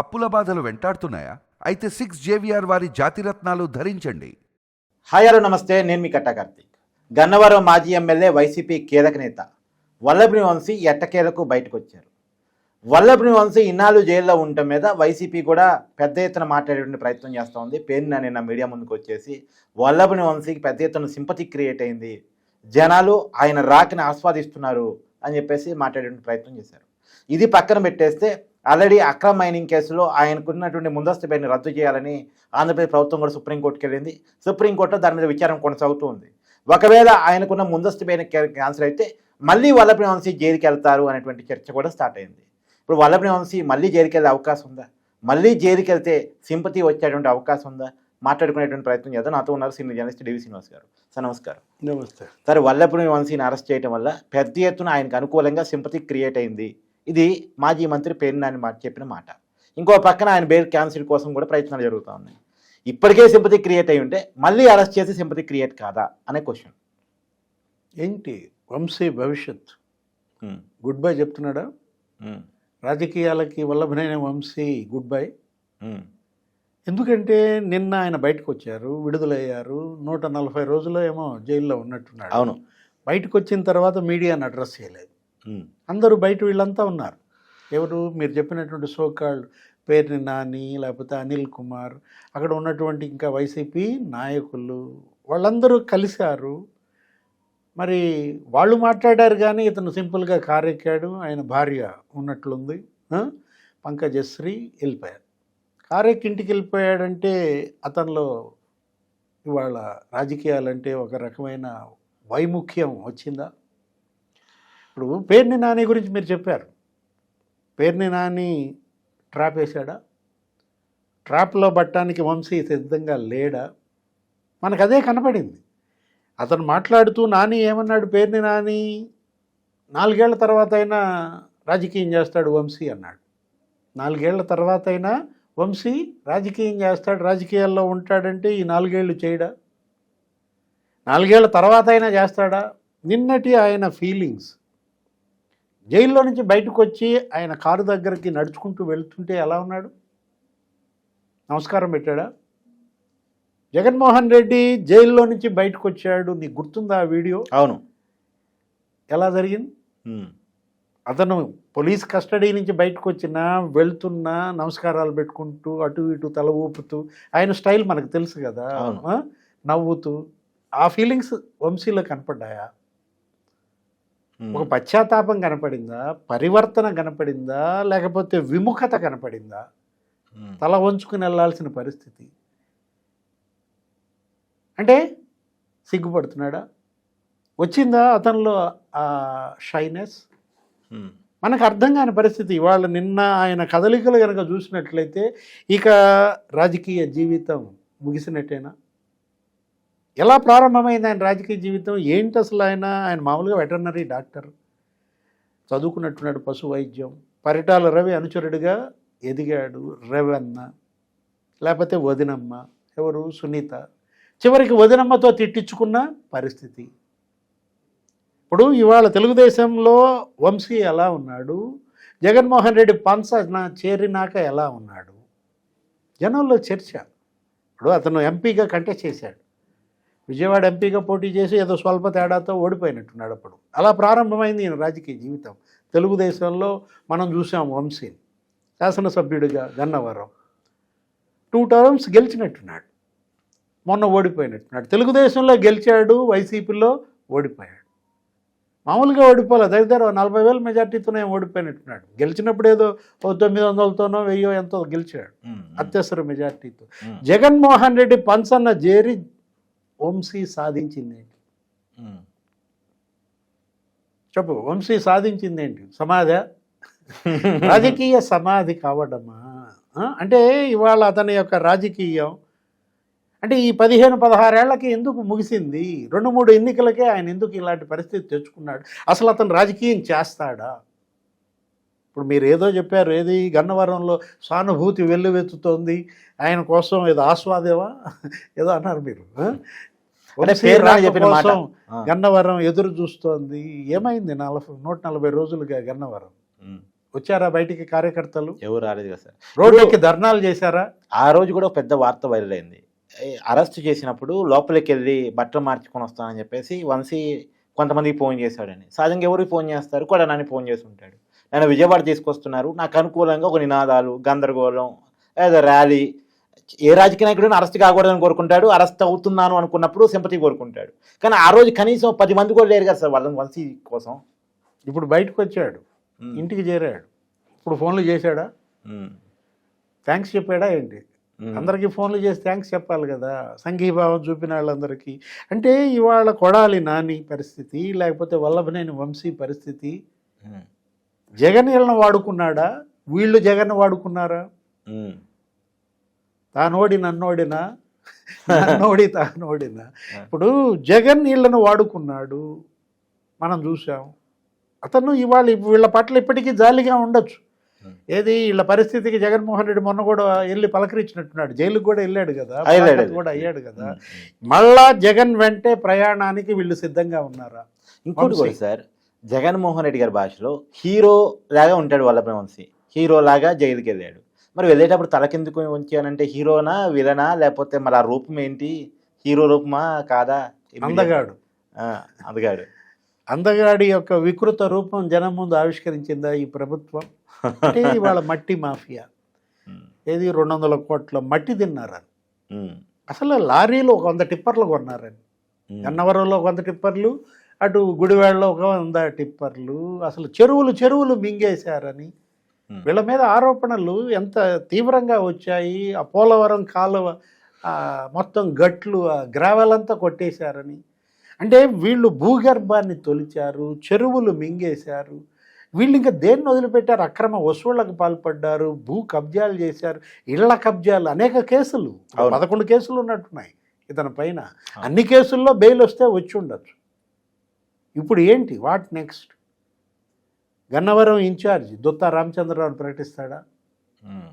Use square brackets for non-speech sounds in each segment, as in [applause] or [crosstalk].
అప్పుల బాధలు వెంటాడుతున్నాయా? అయితే సిక్స్ జేవిఆర్ వారి జాతిరత్నాలు ధరించండి. హాయ్ హలో నమస్తే. నేను మీ కట్టా కార్తీక్. గన్నవరం మాజీ ఎమ్మెల్యే వైసీపీ కీలక నేత వల్లభని వంశీ ఎట్టకేలకు బయటకు వచ్చారు వల్లభని వంశీ ఇన్నాళ్ళు జైల్లో ఉండటం మీద వైసీపీ కూడా పెద్ద ఎత్తున మాట్లాడేటువంటి ప్రయత్నం చేస్తూ ఉంది. పేరున నిన్న మీడియా ముందుకు వచ్చేసి వల్లభని వంశీకి పెద్ద ఎత్తున సింపతి క్రియేట్ అయింది. జనాలు ఆయన రాకని ఆస్వాదిస్తున్నారు అని చెప్పేసి మాట్లాడేటువంటి ప్రయత్నం చేశారు. ఇది పక్కన పెట్టేస్తే ఆల్రెడీ అక్రమ మైనింగ్ కేసులో ఆయనకున్నటువంటి ముందస్తు బెయిల్ని రద్దు చేయాలని ఆంధ్రప్రదేశ్ ప్రభుత్వం కూడా సుప్రీంకోర్టుకి వెళ్ళింది. సుప్రీంకోర్టులో దాని మీద విచారణ కొనసాగుతూ ఉంది. ఒకవేళ ఆయనకున్న ముందస్తు బెయిల్ క్యాన్సిల్ అయితే మళ్ళీ వల్లభని వంశీ జైలుకి వెళ్తారు అనేటువంటి చర్చ కూడా స్టార్ట్ అయింది. ఇప్పుడు వల్లభని వంశీ మళ్ళీ జైలుకి వెళ్ళే అవకాశం ఉందా? మళ్ళీ జైలుకి వెళ్తే సింపతి వచ్చేటువంటి అవకాశం ఉందా? మాట్లాడుకునేటువంటి ప్రయత్నం చేద్దాం. నాతో ఉన్నారు సీనియర్ జర్నలిస్ట్ డివి శ్రీనివాస్ గారు. సార్ నమస్కారం. నమస్తే. సరే వల్లభని వంశీని అరెస్ట్ చేయడం వల్ల పెద్ద ఎత్తున ఆయనకు అనుకూలంగా సింపతి క్రియేట్ అయింది. ఇది మాజీ మంత్రి పేరు నాని మాట చెప్పిన మాట. ఇంకో పక్కన ఆయన బెయిల్ క్యాన్సిల్ కోసం కూడా ప్రయత్నాలు జరుగుతూ ఉన్నాయి. ఇప్పటికే సింపతి క్రియేట్ అయి ఉంటే మళ్ళీ అరెస్ట్ చేసి సింపతి క్రియేట్ కాదా అనే క్వశ్చన్. ఏంటి? వంశీ భవిష్యత్. గుడ్ బై చెప్తున్నాడా? రాజకీయాలకి వల్లభనైన వంశీ గుడ్ బై ఎందుకంటే నిన్న ఆయన బయటకు వచ్చారు విడుదలయ్యారు నూట నలభై రోజుల్లో ఏమో జైల్లో ఉన్నట్టున్నాడు. అవును. బయటకు వచ్చిన తర్వాత మీడియాని అడ్రస్ చేయలేదు. అందరూ బయట వీళ్ళంతా ఉన్నారు. ఎవరు? మీరు చెప్పినటువంటి సోకాళ్ళు పేర్ని నాని లేకపోతే అనిల్ కుమార్ అక్కడ ఉన్నటువంటి ఇంకా వైసీపీ నాయకులు వాళ్ళందరూ కలిశారు. మరి వాళ్ళు మాట్లాడారు కానీ ఇతను సింపుల్గా కారెక్కాడు. ఆయన భార్య ఉన్నట్లుంది. పంకజశ్రీ వెళ్ళిపోయారు. కారెక్కి ఇంటికి వెళ్ళిపోయాడంటే అతనిలో ఇవాళ రాజకీయాలంటే ఒక రకమైన వైముఖ్యం వచ్చిందా? ఇప్పుడు పేర్ని నాని గురించి మీరు చెప్పారు. పేర్ని నాని ట్రాప్ వేశాడా? ట్రాప్లో పట్టడానికి వంశీ సిద్ధంగా లేడా? మనకు అదే కనపడింది. అతను మాట్లాడుతూ నాని ఏమన్నాడు? పేరుని నాని నాలుగేళ్ళ తర్వాత అయినా రాజకీయం చేస్తాడు వంశీ అన్నాడు. నాలుగేళ్ళ తర్వాత అయినా వంశీ రాజకీయం చేస్తాడు రాజకీయాల్లో ఉంటాడంటే ఈ నాలుగేళ్ళు చేయడా? నాలుగేళ్ళ తర్వాత అయినా చేస్తాడా? నిన్నటి ఆయన ఫీలింగ్స్ జైల్లో నుంచి బయటకు వచ్చి ఆయన కారు దగ్గరికి నడుచుకుంటూ వెళ్తుంటే ఎలా ఉన్నాడు? నమస్కారం పెట్టాడా? జగన్మోహన్ రెడ్డి జైల్లో నుంచి బయటకు వచ్చాడు నీకు గుర్తుందా ఆ వీడియో? అవును. ఎలా జరిగింది? అతను పోలీస్ కస్టడీ నుంచి బయటకు వచ్చినా వెళ్తున్నా నమస్కారాలు పెట్టుకుంటూ అటు ఇటు తల ఊపుతూ ఆయన స్టైల్ మనకు తెలుసు కదా? నవ్వుతూ ఆ ఫీలింగ్స్ వంశీలో కనపడ్డాయా? ఒక పశ్చాత్తాపం కనపడిందా? పరివర్తన కనపడిందా? లేకపోతే విముఖత కనపడిందా? తల వంచుకుని వెళ్ళాల్సిన పరిస్థితి. అంటే సిగ్గుపడుతున్నాడా? వచ్చిందా అతనిలో ఆ షైనెస్ మనకు అర్థం కాని పరిస్థితి. ఇవాళ నిన్న ఆయన కదలికలు కనుక చూసినట్లయితే ఇక రాజకీయ జీవితం ముగిసినట్టేనా? ఎలా ప్రారంభమైంది ఆయన రాజకీయ జీవితం? ఏంటి అసలు ఆయన? ఆయన మామూలుగా వెటర్నరీ డాక్టర్. చదువుకున్నట్టున్నాడు పశు వైద్యం పరిటాల రవి అనుచరుడిగా ఎదిగాడు రవన్న. లేకపోతే వదినమ్మ. ఎవరు? సునీత. చివరికి వదినమ్మతో తిట్టించుకున్న పరిస్థితి. ఇప్పుడు ఇవాళ తెలుగుదేశంలో వంశీ ఎలా ఉన్నాడు? జగన్మోహన్ రెడ్డి పంచ నా- చేరినాక ఎలా ఉన్నాడు? జనంలో చర్చ. ఇప్పుడు అతను ఎంపీగా కంటెస్ట్ చేశాడు. విజయవాడ ఎంపీగా పోటీ చేసి ఏదో స్వల్ప తేడాతో ఓడిపోయినట్టున్నాడు అప్పుడు. అలా ప్రారంభమైంది ఈయన రాజకీయ జీవితం. తెలుగుదేశంలో మనం చూసాం వంశీని. శాసనసభ్యుడిగా గన్నవరం. Two terms గెలిచినట్టున్నాడు. మొన్న ఓడిపోయినట్టున్నాడు. తెలుగుదేశంలో గెలిచాడు వైసీపీలో ఓడిపోయాడు. మామూలుగా ఓడిపోలే. దగ్గర నలభై వేల మెజార్టీతోనే ఓడిపోయినట్టున్నాడు. గెలిచినప్పుడు ఏదో ఓ తొమ్మిది వందలతోనో వెయ్యో ఎంతో గెలిచాడు. అత్యవసర మెజార్టీతో. జగన్మోహన్ రెడ్డి పంచన్న జేరి వంశీ సాధించిందేంటి? చెప్పు వంశీ సాధించిందేంటి? సమాధ? [laughs] రాజకీయ సమాధి కావడమా? అంటే ఇవాళ అతని యొక్క రాజకీయం అంటే ఈ పదిహేను పదహారేళ్ళకి ఎందుకు ముగిసింది? రెండు మూడు ఎన్నికలకే ఆయన ఎందుకు ఇలాంటి పరిస్థితి తెచ్చుకున్నాడు? అసలు అతను రాజకీయం చేస్తాడా? ఇప్పుడు మీరు ఏదో చెప్పారు ఏది గన్నవరంలో సానుభూతి వెల్లువెత్తుతోంది ఆయన కోసం ఏదో ఆస్వాదేవా? ఏదో అన్నారు మీరు కోసం. గన్నవరం ఎదురు చూస్తోంది. ఏమైంది నలభై నూట నలభై రోజులుగా గన్నవరం? వచ్చారా బయటికి కార్యకర్తలు? ఎవరు రాలేదు కదా సార్. ధర్నాలు చేశారా? ఆ రోజు కూడా ఒక పెద్ద వార్త వైరల్ అయింది. అరెస్ట్ చేసినప్పుడు లోపలికి వెళ్ళి బట్టలు మార్చుకొని వస్తానని చెప్పేసి వంశీ కొంతమందికి ఫోన్ చేశాడని. సహజంగా ఎవరికి ఫోన్ చేస్తారు? కూడా నన్ను ఫోన్ చేసి ఉంటాడు. నన్ను విజయవాడ తీసుకొస్తున్నారు. నాకు అనుకూలంగా ఒక నినాదాలు గందరగోళం లేదా ర్యాలీ ఏ రాజకీయ నాయకుడు అరెస్ట్ కాకూడదని కోరుకుంటాడు అరెస్ట్ అవుతున్నాను అనుకున్నప్పుడు సింపతి కోరుకుంటాడు. కానీ ఆ రోజు కనీసం పది మంది కూడా లేరు కదా సార్ వాళ్ళని వంశీ కోసం. ఇప్పుడు బయటకు వచ్చాడు ఇంటికి చేరాడు. ఇప్పుడు ఫోన్లు చేశాడా. థ్యాంక్స్ చెప్పాడా ఏంటి. అందరికీ ఫోన్లు చేసి థ్యాంక్స్ చెప్పాలి కదా సంఘీభావం చూపిన వాళ్ళందరికీ. అంటే ఇవాళ కొడాలి నాని పరిస్థితి లేకపోతే వల్లభనేని వంశీ పరిస్థితి. జగన్ వీళ్ళని వాడుకున్నాడా? వీళ్ళు జగన్ వాడుకున్నారా? ఉమ్. తానోడి నన్నోడినా? [laughs] నన్నోడి తానోడినా? ఇప్పుడు జగన్ వీళ్ళను వాడుకున్నాడు. మనం చూసాం అతను ఇవాళ వీళ్ళ పట్ల ఇప్పటికీ జాలిగా ఉండొచ్చు. ఏది వీళ్ళ పరిస్థితికి జగన్మోహన్ రెడ్డి మొన్న కూడా వెళ్ళి పలకరించినట్టున్నాడు. జైలుకు కూడా వెళ్ళాడు కదా. కూడా అయ్యాడు కదా. మళ్ళా జగన్ వెంటే ప్రయాణానికి వీళ్ళు సిద్ధంగా ఉన్నారా? ఇంకోటి సార్ జగన్మోహన్ రెడ్డి గారి భాషలో హీరో లాగా ఉంటాడు వల్లభ వంశీ హీరో లాగా జైలుకి వెళ్ళాడు మరి వెళ్ళేటప్పుడు తలకెందుకు ఉంచానంటే హీరోనా విలనా? లేకపోతే మరి ఆ రూపం ఏంటి? హీరో రూపమా? కాదా? అందగాడు. ఆ, అందగాడు. అందగాడి యొక్క వికృత రూపం జనం ముందు ఆవిష్కరించిందా ఈ ప్రభుత్వం? అంటే ఇవాళ మట్టి మాఫియా. [laughs] ఏది? రెండు వందల కోట్ల మట్టి తిన్నారని అసలు లారీలో ఒక వంద టిప్పర్లు కొన్నారని. గన్నవరంలో ఒక వంద టిప్పర్లు అటు గుడివాడలో ఒక వంద టిప్పర్లు అసలు చెరువులు చెరువులు మింగేశారని. వీళ్ళ మీద ఆరోపణలు ఎంత తీవ్రంగా వచ్చాయి ఆ పోలవరం కాలువ మొత్తం గట్లు ఆ గ్రావెల్ అంతా కొట్టేశారని. అంటే వీళ్ళు భూగర్భాన్ని తొలిచారు చెరువులు మింగేశారు వీళ్ళు ఇంకా దేన్ని వదిలిపెట్టారు? అక్రమ వసూళ్ళకు పాల్పడ్డారు భూ కబ్జాలు చేశారు ఇళ్ళ కబ్జాలు అనేక కేసులు. పదకొండు కేసులు ఉన్నట్టున్నాయి ఇతని పైన. అన్ని కేసుల్లో బెయిల్ వస్తే వచ్చి ఉండొచ్చు. ఇప్పుడు ఏంటి? What next? Gannavaram incharge Dutta Ramachandrarao ప్రకటిస్తాడా? ఉమ్,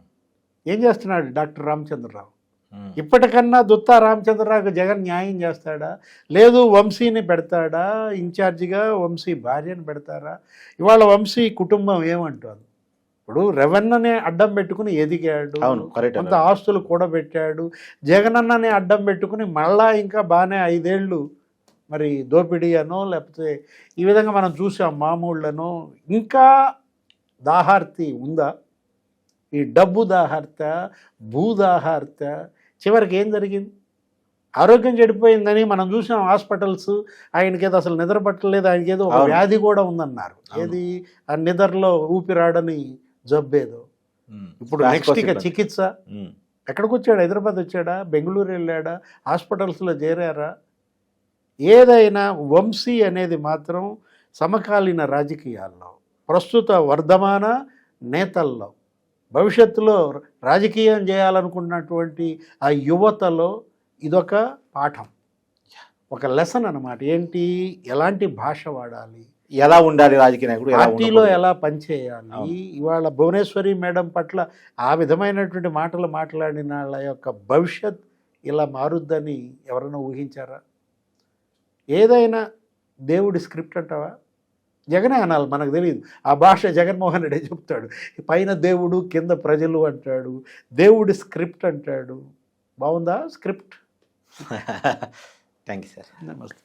ఏం చేస్తున్నాడు డాక్టర్ రామచంద్రరావు? ఉమ్. ఇప్పటికన్నా దుత్తా రామచంద్రరావుకి జగన్ న్యాయం చేస్తాడా? లేదు వంశీని పెడతాడా? ఇన్ఛార్జిగా వంశీ భార్యని పెడతారా? ఇవాళ వంశీ కుటుంబం ఏమంటుంది? ఇప్పుడు రెవెన్యూని అడ్డం పెట్టుకుని ఎదిగాడు. కొంత. ఆస్తులు కూడబెట్టాడు. జగనన్నని అడ్డం పెట్టుకుని మళ్ళా ఇంకా బాగానే ఐదేళ్ళు మరి దోపిడీ అనో లేకపోతే ఈ విధంగా మనం చూసాం మామూళ్ళనో ఇంకా దాహార్తి ఉందా ఈ డబ్బు దాహార్త భూదాహార్త చివరికి ఏం జరిగింది ఆరోగ్యం చెడిపోయిందని మనం చూసాం హాస్పిటల్స్ ఆయనకేదో అసలు నిద్ర పట్టలేదు ఆయనకేదో ఒక. వ్యాధి కూడా ఉందన్నారు. ఏది ఆ నిద్రలో ఊపిరాడని జబ్బేదో. ఇప్పుడు నెక్స్ట్ ఇక. చికిత్స. ఎక్కడికి వచ్చాడు హైదరాబాద్ వచ్చాడా బెంగళూరు వెళ్ళాడా హాస్పిటల్స్లో చేరారా ఏదైనా వంశీ అనేది మాత్రం సమకాలీన రాజకీయాల్లో ప్రస్తుత వర్ధమాన నేతల్లో భవిష్యత్తులో రాజకీయం చేయాలనుకున్నటువంటి ఆ యువతలో ఇదొక పాఠం. ఒక లెసన్ అన్నమాట. ఏంటి? ఎలాంటి భాష వాడాలి? ఎలా ఉండాలి రాజకీయ నాయకుడు? పార్టీలో? ఎలా పనిచేయాలి. ఇవాళ భువనేశ్వరి మేడం పట్ల ఆ విధమైనటువంటి మాటలు మాట్లాడిన వాళ్ళ యొక్క భవిష్యత్ ఇలా మారుద్దని ఎవరైనా ఊహించారా? ఏదైనా దేవుడి స్క్రిప్ట్ అంటావా? జగనే అనాలి మనకు తెలియదు ఆ భాష జగన్మోహన్ రెడ్డి చెప్తాడు. పైన దేవుడు కింద ప్రజలు అంటాడు. దేవుడి స్క్రిప్ట్ అంటాడు. బాగుందా స్క్రిప్ట్? థ్యాంక్ యూ సార్ నమస్తే.